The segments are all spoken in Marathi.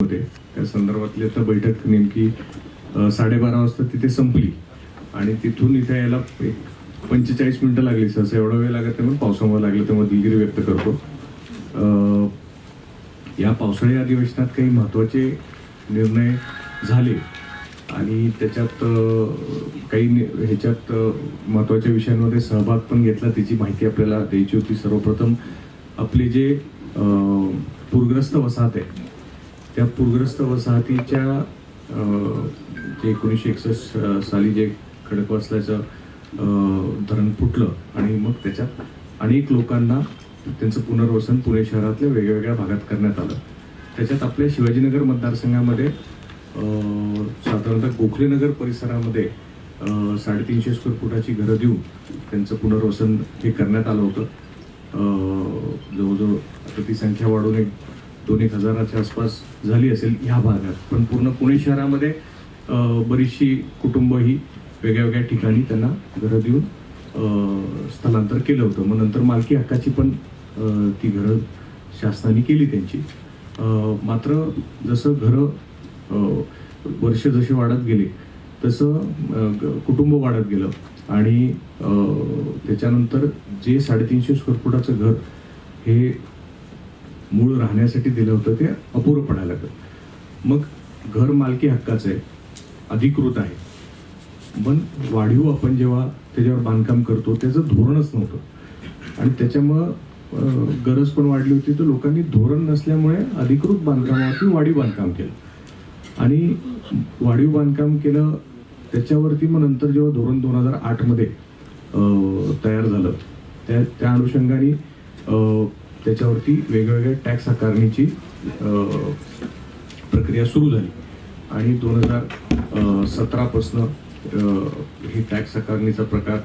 होते. त्या संदर्भातली आता बैठक नेमकी साडेबारा वाजता तिथे संपली. आणि तिथून इथे यायला एक पंचेचाळीस मिनिटं लागली सहसा एवढा वेळ लागत त्यामुळे पावसामुळे लागलं त्यामुळे दिलगिरी व्यक्त करतो. या पावसाळी अधिवेशनात काही महत्त्वाचे निर्णय झाले. आणि त्याच्यात काही ह्याच्यात महत्त्वाच्या विषयांमध्ये सहभाग पण घेतला त्याची माहिती आपल्याला द्यायची होती. सर्वप्रथम आपले जे पूरग्रस्त वसाहत आहे त्या पूरग्रस्त वसाहतीच्या जे एकोणीसशे एकसष्ट साली जे खडकवासल्याचं अ, धरण फुटलं आणि मग त्याच्यात अनेक लोकांना त्यांचं पुनर्वसन पुणे शहरातल्या वेगवेगळ्या भागात करण्यात आलं. त्याच्यात आपल्या शिवाजीनगर मतदारसंघामध्ये साधारणतः गोखलेनगर परिसरामध्ये साडेतीनशे स्क्वेअर फुटाची घरं देऊन त्यांचं पुनर्वसन हे करण्यात आलं होतं. जवळजवळ आता ती संख्या वाढून एक दोन एक हजाराच्या आसपास झाली असेल ह्या भागात. पण पूर्ण पुणे शहरामध्ये बरीचशी कुटुंब ही वेगळ्या वेगळ्या ठिकाणी त्यांना घरं देऊन स्थलांतर केलं होतं. मग नंतर मालकी हक्काची पण ती घरं शासनाने केली त्यांची. मात्र जसं घरं वर्ष जसे वाढत गेले तसं कुटुंब वाढत गेलं. आणि त्याच्यानंतर जे साडेतीनशे स्क्वेअर फुटाचं घर हे मूळ राहण्यासाठी दिलं होतं ते अपुरं पडायला लागलं. मग घर मालकी हक्काचं आहे. अधिकृत आहे. पण वाढीव आपण जेव्हा त्याच्यावर बांधकाम करतो त्याचं धोरणच नव्हतं. आणि त्याच्यामुळं गरज पण वाढली होती तर लोकांनी धोरण नसल्यामुळे अधिकृत बांधकामावरती वाढीव बांधकाम केलं. आणि वाढीव बांधकाम केलं त्याच्यावरती मग नंतर जेव्हा धोरण दोन हजार आठमध्ये तयार झालं त्या त्या अनुषंगाने त्याच्यावरती वेगवेगळ्या टॅक्स आकारणीची प्रक्रिया सुरू झाली. आणि दोन हजार सतरापासनं हे टॅक्स आकारणीचा प्रकार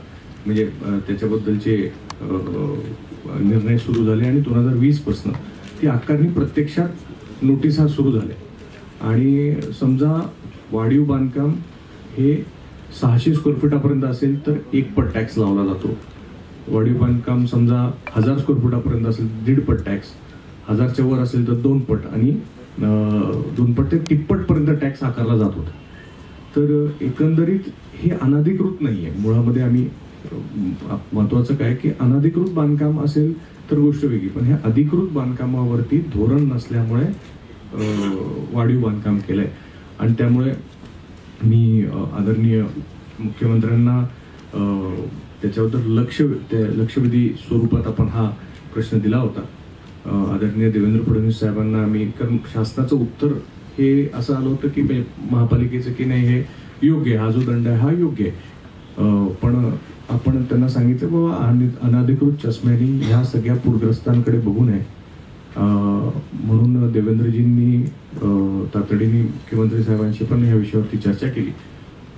म्हणजे त्याच्याबद्दलचे निर्णय सुरू झाले आणि दोन हजार वीसपासनं ती आकारणी प्रत्यक्षात नोटिसा सुरू झाल्या. आणि समजा वाढीव बांधकाम हे सहाशे स्क्वेअर फुटापर्यंत असेल तर एक पट टॅक्स लावला जातो. वाढीव बांधकाम समजा हजार स्क्वेअर फुटापर्यंत असेल तर दीड पट टॅक्स. हजारच्या वर असेल तर दोन पट आणि दोनपट दोन पट ते तिप्पटपर्यंत टॅक्स आकारला जात होता. तर एकंदरीत हे अनधिकृत नाही आहे मुळामध्ये आम्ही महत्त्वाचं महत्वाचं काय की अनधिकृत बांधकाम असेल तर गोष्ट वेगळी. पण हे अधिकृत बांधकामावरती धोरण नसल्यामुळे वाढीव बांधकाम केलंय. आणि त्यामुळे मी आदरणीय मुख्यमंत्र्यांना त्याच्याबद्दल लक्ष त्या लक्षवेधी स्वरूपात आपण हा प्रश्न दिला होता. आदरणीय देवेंद्र फडणवीस साहेबांना आम्ही कारण शासनाचं उत्तर हे असं आलं होतं की म्हणजे महापालिकेचं की नाही हे योग्य आहे हा जो दंड आहे हा योग्य आहे. पण आपण त्यांना सांगितलं बाबा अनि- अनाधिकृत चष्म्यानी ह्या सगळ्या पूरग्रस्तांकडे बघू नये म्हणून देवेंद्रजींनी तातडीने मुख्यमंत्री साहेबांशी पण या विषयावरती चर्चा केली.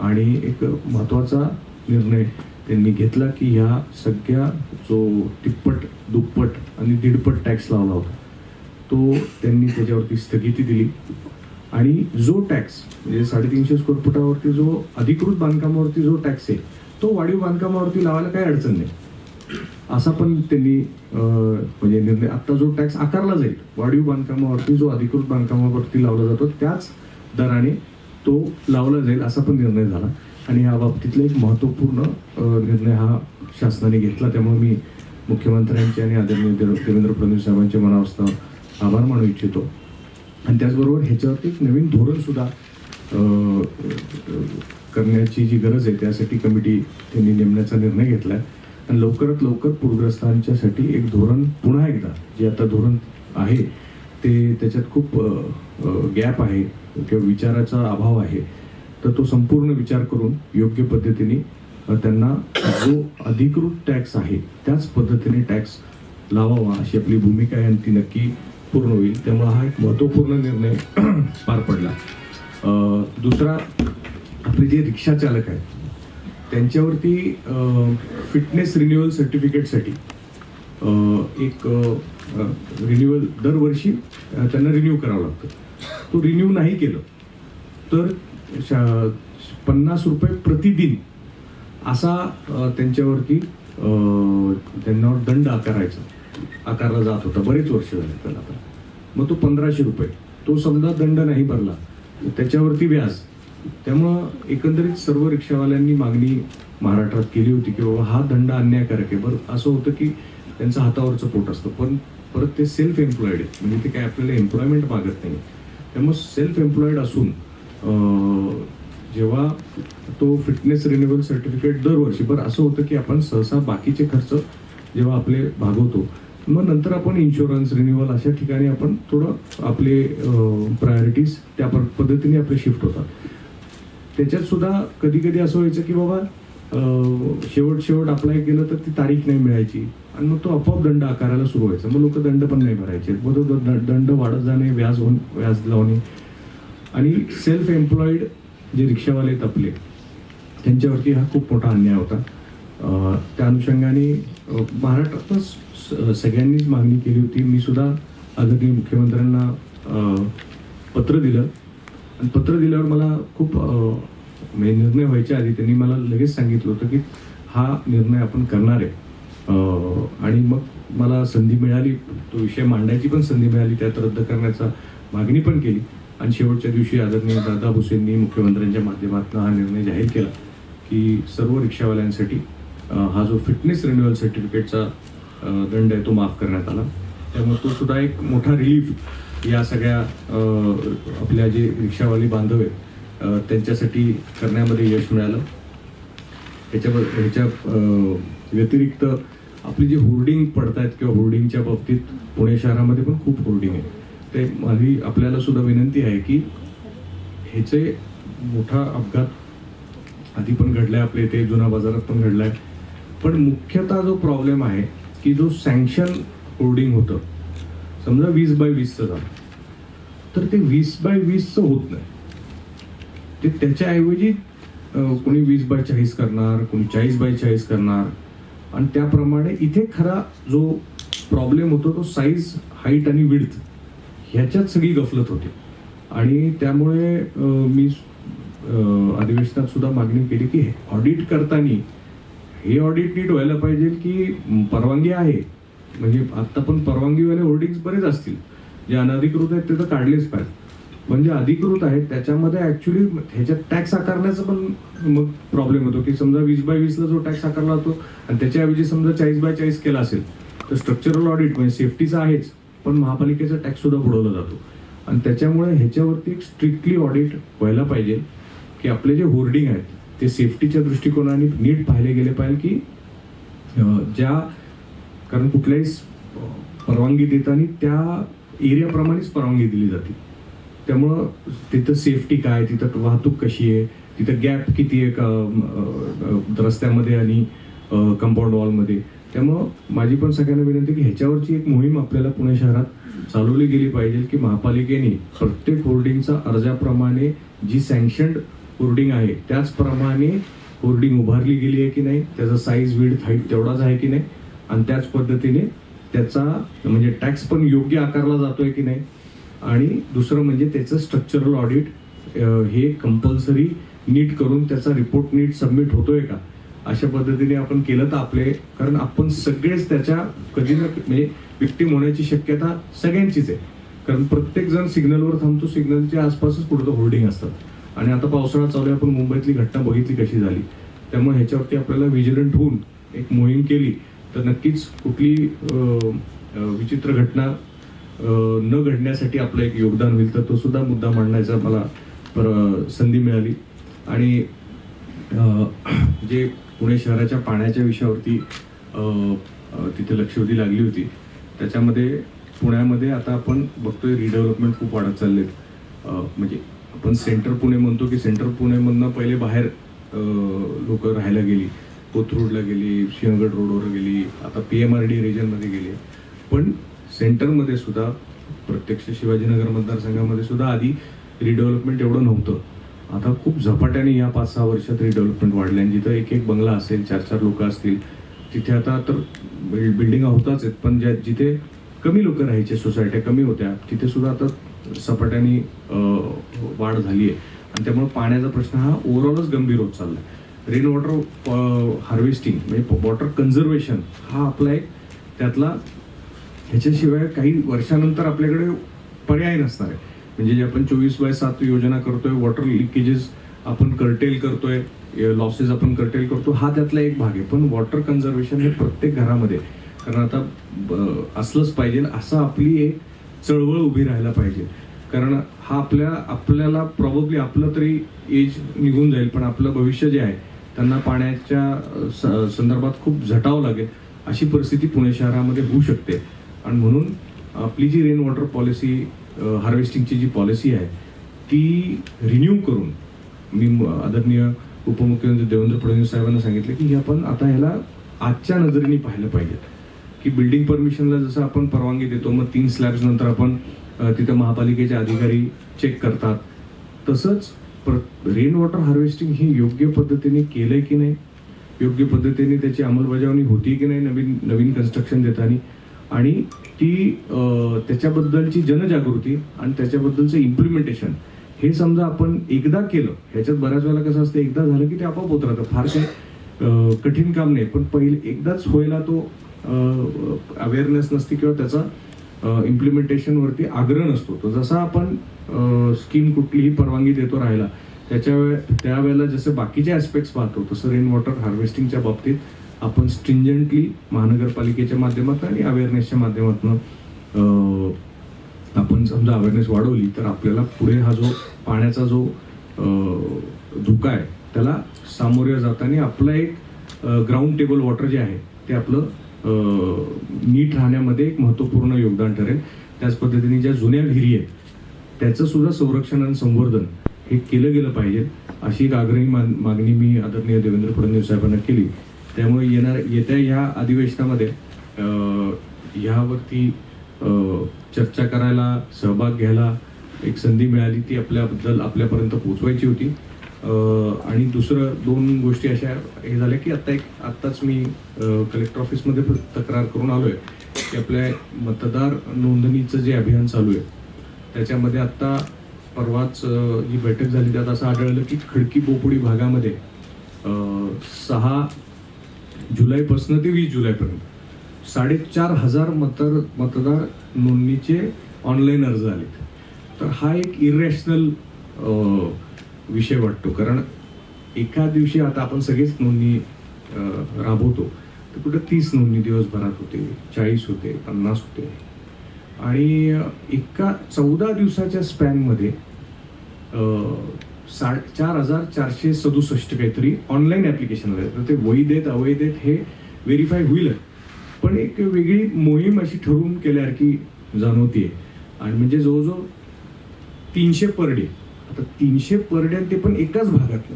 आणि एक महत्त्वाचा निर्णय त्यांनी घेतला की ह्या सगळ्या जो तिप्पट दुप्पट आणि दीडपट टॅक्स लावला होता तो त्यांनी त्याच्यावरती स्थगिती दिली. आणि जो टॅक्स म्हणजे साडेतीनशे स्क्वेअर फुटावरती जो अधिकृत बांधकामावरती जो टॅक्स आहे तो वाढीव बांधकामावरती लावायला काही अडचण नाही. असा पण त्यांनी म्हणजे निर्णय आता जो टॅक्स आकारला जाईल वाढीव बांधकामावरती जो अधिकृत बांधकामावरती लावला जातो त्याच दराने तो लावला जाईल असा पण निर्णय झाला. आणि या बाबतीतला एक महत्त्वपूर्ण निर्णय हा शासनाने घेतला. त्यामुळे मी मुख्यमंत्र्यांचे आणि आदरणीय देवेंद्र फडणवीस साहेबांचे मनापासून आभार मानू इच्छितो. आणि त्याचबरोबर ह्याच्यावरती एक नवीन धोरण सुद्धा करण्याची जी गरज आहे त्यासाठी कमिटी त्यांनी नेमण्याचा निर्णय घेतला आहे आणि लवकरात लवकर पूरग्रस्तांच्यासाठी एक धोरण पुन्हा एकदा जे आता धोरण आहे ते त्याच्यात खूप गॅप आहे किंवा विचाराचा अभाव आहे तर तो संपूर्ण विचार करून योग्य पद्धतीने त्यांना जो अधिकृत टॅक्स आहे त्याच पद्धतीने टॅक्स लावावा अशी आपली भूमिका आहे आणि ती नक्की पूर्ण होईल. त्यामुळे हा एक महत्त्वपूर्ण निर्णय पार पडला. दुसरा आपले जे रिक्षा चालक आहेत त्यांच्यावरती फिटनेस रिन्युअल सर्टिफिकेटसाठी एक रिन्युअल दरवर्षी त्यांना रिन्यू करावं लागतं. तो रिन्यू नाही केलं तर पन्नास रुपये प्रतिदिन असा त्यांच्यावरती त्यांनावर त्यांच्यावर दंड आकारायचा. आकारला जात होता. बरेच वर्ष झाले त्याला आता. मग तो पंधराशे रुपये. तो समजा दंड नाही भरला त्याच्यावरती व्याज. त्यामुळं एकंदरीत सर्व रिक्षावाल्यांनी मागणी महाराष्ट्रात केली होती की बाबा हा दंड अन्यायकारक आहे. बरं असं होतं की त्यांचं हातावरचं पोट असतं. पण परत ते सेल्फ एम्प्लॉईड आहेत. म्हणजे ते काय आपल्याला एम्प्लॉयमेंट मागत नाही त्यामुळे सेल्फ एम्प्लॉईड असून जेव्हा तो फिटनेस रिन्युअल सर्टिफिकेट दरवर्षी बरं असं होतं की आपण सहसा बाकीचे खर्च जेव्हा आपले भागवतो मग नंतर आपण इन्शुरन्स रिन्युअल अशा ठिकाणी आपण थोडं आपले प्रायोरिटीज त्या पद्धतीने आपले शिफ्ट होतात. त्याच्यात सुद्धा कधी कधी असं व्हायचं की बाबा शेवट शेवट अप्लाय केलं तर ती तारीख नाही मिळायची आणि मग तो आपोआप दंड आकारायला सुरू व्हायचा. मग लोक दंड पण नाही भरायचे. मग तो द- दंड वाढत जाणे व्याज होऊन व्याज लावणे आणि सेल्फ एम्प्लॉईड जे रिक्षावाले तपले त्यांच्यावरती हा खूप मोठा अन्याय होता. त्या अनुषंगाने महाराष्ट्रातच स- सगळ्यांनीच मागणी केली होती. मी सुद्धा आदरणीय मुख्यमंत्र्यांना पत्र दिलं. आणि पत्र दिल्यावर मला खूप म्हणजे निर्णय व्हायच्या आधी त्यांनी मला लगेच सांगितलं होतं की हा निर्णय आपण करणार आहे. आणि मग मला संधी मिळाली. तो विषय मांडायची पण संधी मिळाली. त्यात रद्द करण्याचा मागणी पण केली. आणि शेवटच्या दिवशी आदरणीय दादा भुसेंनी मुख्यमंत्र्यांच्या माध्यमातून हा निर्णय जाहीर केला की सर्व रिक्षावाल्यांसाठी हा जो फिटनेस रिन्युअल सर्टिफिकेटचा दंड आहे तो माफ करण्यात आला. त्यामुळे तो सुद्धा एक मोठा रिलीफ या सगळ्या आपल्या जे रिक्षावाली बांधव आहेत त्यांच्यासाठी करण्यामध्ये यश मिळालं. ह्याच्या ह्याच्या व्यतिरिक्त आपली जी होर्डिंग पडत आहेत किंवा होर्डिंगच्या बाबतीत पुणे शहरामध्ये पण खूप होर्डिंग आहे. ते माझी आपल्याला सुद्धा विनंती आहे की ह्याचे मोठा अपघात आधी पण घडलाय आपल्या इथे जुना बाजारात पण घडलाय. पण मुख्यतः जो प्रॉब्लेम आहे की जो सँक्शन होर्डिंग होतं समजा वीस बाय वीसचं झालं तर ते वीस बाय वीसचं होत नाही. ते त्याच्याऐवजी कोणी वीस बाय चाळीस करणार कोणी चाळीस बाय चाळीस करणार. आणि त्याप्रमाणे इथे खरा जो प्रॉब्लेम होतो तो साईज हाईट आणि विड्थ ह्याच्यात सगळी गफलत होती. आणि त्यामुळे मी अधिवेशनात सुद्धा मागणी केली की ऑडिट करताना हे ऑडिट नीट व्हायला पाहिजे की परवानगी आहे. म्हणजे आत्ता पण परवानगीवाले होर्डिंग्स बरेच असतील. जे अनधिकृत आहेत ते तर काढलेच पाहिजे. म्हणजे अधिकृत आहेत त्याच्यामध्ये ऍक्च्युली ह्याच्यात टॅक्स आकारण्याचा पण मग प्रॉब्लेम होतो की समजा वीस बाय वीसला जो टॅक्स आकारला होतो आणि त्याच्याऐवजी समजा चाळीस बाय चाळीस केला असेल तर स्ट्रक्चरल ऑडिट म्हणजे सेफ्टीचा आहेच. पण महापालिकेचा टॅक्स सुद्धा बुडवला जातो. आणि त्याच्यामुळे ह्याच्यावरती एक स्ट्रिक्टली ऑडिट व्हायला पाहिजे की आपले जे होर्डिंग आहेत ते सेफ्टीच्या दृष्टिकोनाने नीट पाहिले गेले पाहिजे की ज्या कारण कुठल्याही परवानगी देताना त्या एरियाप्रमाणेच परवानगी दिली जाते. त्यामुळं तिथं सेफ्टी काय तिथं वाहतूक कशी आहे तिथं गॅप किती आहे का रस्त्यामध्ये आणि कंपाऊंड वॉलमध्ये त्यामुळं माझी पण सगळ्यांना विनंती की ह्याच्यावरची एक मोहीम आपल्याला पुणे शहरात चालवली गेली पाहिजे की महापालिकेने प्रत्येक होर्डिंगचा अर्जाप्रमाणे जी सँक्शन्ड होर्डिंग आहे त्याचप्रमाणे होर्डिंग उभारली गेली आहे की नाही त्याचा साईज विड हाईट तेवढाच आहे की नाही आणि त्याच पद्धतीने त्याचा म्हणजे टॅक्स पण योग्य आकारला जातोय की नाही. आणि दुसरं म्हणजे त्याचं स्ट्रक्चरल ऑडिट हे कंपल्सरी नीट करून त्याचा रिपोर्ट नीट सबमिट होतोय का? अशा पद्धतीने आपण केलं तर आपले कारण आपण सगळेच त्याच्या कधी ना म्हणजे विक्टीम होण्याची शक्यता सगळ्यांचीच आहे. कारण प्रत्येक जण सिग्नलवर थांबतो सिग्नलच्या आसपासच कुठं होर्डिंग असतात. आणि आता पावसाळा चालू आहे आपण मुंबईतली घटना बघितली कशी झाली. त्यामुळे ह्याच्यावरती आपल्याला विजिलंट होऊन एक मोहीम केली तर नक्कीच कुठली विचित्र घटना न घडण्यासाठी आपलं एक योगदान होईल तर तो सुद्धा मुद्दा मांडण्याचा मला संधी मिळाली. आणि जे पुणे शहराच्या पाण्याच्या विषयावरती तिथे लक्षवेधी लागली होती. त्याच्यामध्ये पुण्यामध्ये आता आपण बघतोय रिडेव्हलपमेंट खूप वाढत चालले म्हणजे आपण सेंटर पुणे म्हणतो की सेंटर पुणेमधनं पहिले बाहेर लोक राहायला गेली. कोथरूडला गेली सिंहगड रोडवर गेली आता पी एम आर डी रिजनमध्ये गेली. पण सेंटरमध्ये सुद्धा प्रत्यक्ष शिवाजीनगर मतदारसंघामध्ये सुद्धा आधी रिडेव्हलपमेंट एवढं नव्हतं. आता खूप झपाट्याने या पाच सहा वर्षात रिडेव्हलपमेंट वाढले आणि जिथं एक एक बंगला असेल चार चार लोक असतील तिथे आता तर बिल्डिंग होताच आहेत. पण ज्या जिथे कमी लोक राहायचे सोसायट्या कमी होत्या तिथे सुद्धा आता सपाट्याने वाढ झाली आहे आणि त्यामुळे पाण्याचा प्रश्न हा ओव्हरऑलच गंभीर होत चालला आहे रेन वॉटर हार्वेस्टिंग म्हणजे वॉटर कन्झर्वेशन हा आपला एक त्यातला ह्याच्याशिवाय काही वर्षानंतर आपल्याकडे पर्याय नसणार आहे. म्हणजे जे आपण चोवीस बाय सात योजना करतोय वॉटर लिकेजेस आपण कर्टेल करतोय लॉसेस आपण कर्टेल करतो हा त्यातला एक भाग आहे. पण वॉटर कन्झर्वेशन हे प्रत्येक घरामध्ये कारण आता ब- असलंच पाहिजे असं आपली एक चळवळ उभी राहायला पाहिजे. कारण हा आपल्या आपल्याला प्रॉब्ली आपलं तरी एज निघून जाईल पण आपलं भविष्य जे आहे त्यांना पाण्याच्या स- संदर्भात खूप झटावं लागेल अशी परिस्थिती पुणे शहरामध्ये होऊ शकते. आणि म्हणून आपली जी रेन वॉटर पॉलिसी हार्वेस्टिंगची जी पॉलिसी आहे ती रिन्यू करून मी आदरणीय उपमुख्यमंत्री देवेंद्र फडणवीस साहेबांना सांगितलं की हे आपण आता ह्याला आजच्या नजरेने पाहिलं पाहिजे. की बिल्डिंग परमिशनला जसं आपण परवानगी देतो मग तीन स्लॅब्स नंतर आपण तिथं महापालिकेचे अधिकारी चेक करतात. तसंच रेन वॉटर हार्वेस्टिंग हे योग्य पद्धतीने केलंय की नाही? योग्य पद्धतीने त्याची अंमलबजावणी होती की नाही नवीन नवीन कन्स्ट्रक्शन देताना? आणि ती त्याच्याबद्दलची जनजागृती आणि त्याच्याबद्दलचं इम्प्लिमेंटेशन हे समजा आपण एकदा केलं ह्याच्यात बऱ्याच वेळेला कसं असतं एकदा झालं की ते आपोआप होत राहतं. फार काही कठीण काम नाही पण पहिले एकदाच होईला तो अवेअरनेस नसते किंवा त्याचा इम्प्लिमेंटेशनवरती आग्रह नसतो. तर जसा आपण स्कीम कुठलीही परवानगी देतो राहायला त्याच्या वेळे त्यावेळेला जसे बाकीचे ॲस्पेक्ट्स पाहतो तसं रेन वॉटर हार्वेस्टिंगच्या बाबतीत आपण स्ट्रिंजंटली महानगरपालिकेच्या माध्यमातून आणि अवेअरनेसच्या माध्यमातून आपण समजा अवेअरनेस वाढवली तर आपल्याला पुढे हा जो पाण्याचा जो धोका आहे त्याला सामोरे जाताना आपलं एक ग्राउंड टेबल वॉटर जे आहे ते आपलं नीट राहण्यामध्ये एक महत्त्वपूर्ण योगदान ठरेल. त्याच पद्धतीने ज्या जुन्या विहिरी आहेत त्याचं सुद्धा संरक्षण आणि संवर्धन हे केलं गेलं पाहिजे अशी एक आग्रही मागणी मी आदरणीय देवेंद्र फडणवीस साहेबांना केली. त्यामुळे येणार येत्या ह्या अधिवेशनामध्ये ह्यावरती चर्चा करायला सहभाग घ्यायला एक संधी मिळाली ती आपल्याबद्दल आपल्यापर्यंत पोचवायची होती. आणि दुसरं दोन गोष्टी अशा हे झाल्या की आत्ता एक आत्ताच मी कलेक्टर ऑफिसमध्ये तक्रार करून आलो आहे की आपल्या मतदार नोंदणीचं जे अभियान चालू आहे त्याच्यामध्ये आत्ता परवाच जी बैठक झाली त्यात असं आढळलं की खडकी बोपुडी भागामध्ये सहा जुलैपासून ते वीस जुलैपर्यंत. साडेचार हजार मतदार मतदार नोंदणीचे ऑनलाईन अर्ज आले तर हा एक इरेशनल विषय वाटतो. कारण एका दिवशी आता आपण सगळेच नोंदणी राबवतो. तर कुठं तीस नोंदणी दिवसभरात होते चाळीस होते पन्नास होते. आणि एका चौदा दिवसाच्या स्पॅनमध्ये सा चार हजार चारशे सदुसष्ट काहीतरी ऑनलाईन ॲप्लिकेशन आले तर ते वैध आहेत अवैध आहेत हे व्हेरीफाय होईल. पण एक वेगळी मोहीम अशी ठरवून केल्यासारखी जाणवतीये. आणि म्हणजे जवळजवळ तीनशे पर डे आता तीनशे पर डे ते पण एकाच भागातलं.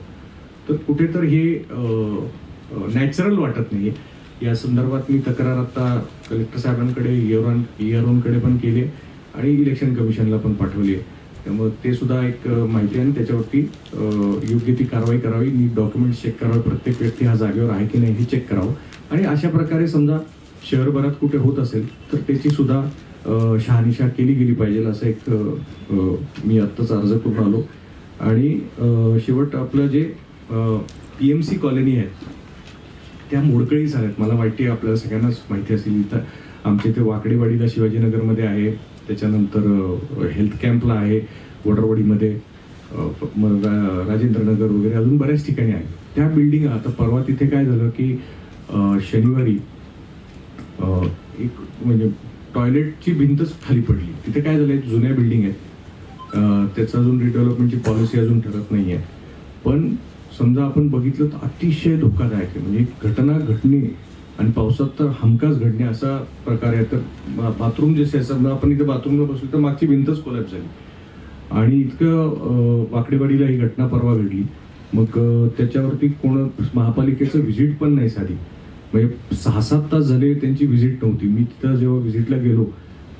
तर कुठेतर हे नॅचरल वाटत नाही या संदर्भात मी तक्रार आता कलेक्टर साहेबांकडे इयरॉन इयरॉनकडे पण केली आणि इलेक्शन कमिशनला पण पाठवली आहे. त्यामुळे ते सुद्धा एक माहिती आहे आणि त्याच्यावरती योग्य ती कारवाई करावी. नीट डॉक्युमेंट्स चेक करावे. प्रत्येक व्यक्ती हा जागेवर आहे की नाही हे चेक करावं. आणि अशा प्रकारे समजा शहरभरात कुठे होत असेल तर त्याची सुद्धा शहानिशा केली गेली पाहिजे असं एक मी आत्ताच अर्ज करून आलो. आणि शेवट आपलं J P M C colony आहे त्या मोडकळी झाल्यात. मला वाटते आपल्याला सगळ्यांनाच माहिती असेल. इथं आमच्या इथे वाकडेवाडीला शिवाजीनगरमध्ये आहे. त्याच्यानंतर हेल्थ कॅम्पला आहे वडरवाडीमध्ये मग रा- वगैरे अजून बऱ्याच ठिकाणी आहे. त्या बिल्डिंग आता परवा तिथे काय झालं की शनिवारी एक म्हणजे टॉयलेटची भिंतच खाली पडली. तिथे काय झालं जुन्या बिल्डिंग आहेत. त्याचं अजून रिडेव्हलपमेंटची पॉलिसी अजून ठरत नाही आहे पण समजा आपण बघितलं तर अतिशय धोकादायक आहे. म्हणजे घटना घटने आणि पावसात तर हमखास घडणे असा प्रकार आहे. तर बाथरूम जे आहे, समजा आपण इथे बाथरूमला बसलो तर मागची भिंतच कोलॅप झाली. आणि इतकं वाकडेवाडीला ही घटना परवा घडली. मग त्याच्यावरती कोण महापालिकेचं व्हिजिट पण नाही साधी. म्हणजे सहा सात तास झाले त्यांची व्हिजिट नव्हती. मी तिथं जेव्हा व्हिजिटला गेलो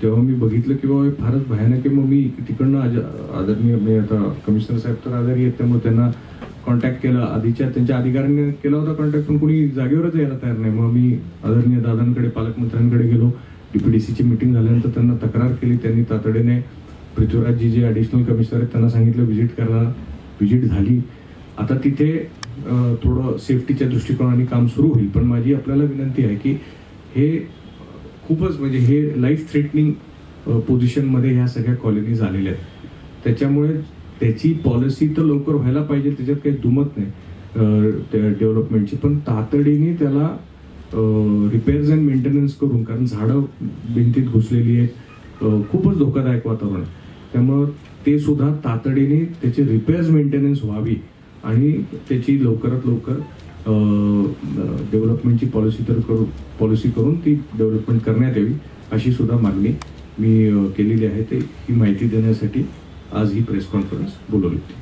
तेव्हा मी बघितलं की बाबा हे फारच भयानक आहे. मग मी तिकडनं आज- आदरणीय आता कमिशनर साहेब तर आजारी आहेत त्यामुळे त्यांना कॉन्टॅक्ट केला आधीच्या त्यांच्या अधिकाऱ्यांनी केला होता कॉन्टॅक्ट पण कोणी जागेवरच यायला तयार नाही. मग मी आदरणीय दादांकडे पालकमंत्र्यांकडे गेलो. डीपीडीसीची मिटिंग झाल्यानंतर त्यांना तक्रार केली. त्यांनी तातडीने पृथ्वीराजजी जे ॲडिशनल कमिशनर आहेत त्यांना सांगितलं व्हिजिट करायला व्हिजिट झाली. आता तिथे थोडं सेफ्टीच्या दृष्टिकोनाने काम सुरू होईल. पण माझी आपल्याला विनंती आहे की हे खूपच म्हणजे हे लाईफ थ्रेटनिंग पोझिशनमध्ये ह्या सगळ्या कॉलनीज आलेल्या आहेत. त्याच्यामुळे त्याची पॉलिसी तर लवकर व्हायला पाहिजे त्याच्यात काही दुमत नाही. डेव्हलपमेंटची पण तातडीने त्याला रिपेअर्स अँड मेंटेनन्स करून कारण झाडं भिंतीत घुसलेली आहेत खूपच धोकादायक वातावरण त्यामुळं ते सुद्धा तातडीने त्याची रिपेअर्स मेंटेनन्स व्हावी आणि त्याची लवकरात लवकर डेव्हलपमेंटची पॉलिसी तर करू पॉलिसी करून ती डेव्हलपमेंट करण्यात यावी अशी सुद्धा मागणी मी केलेली आहे. ते ही माहिती देण्यासाठी आज ही प्रेस कॉन्फरन्स बोलवली होती.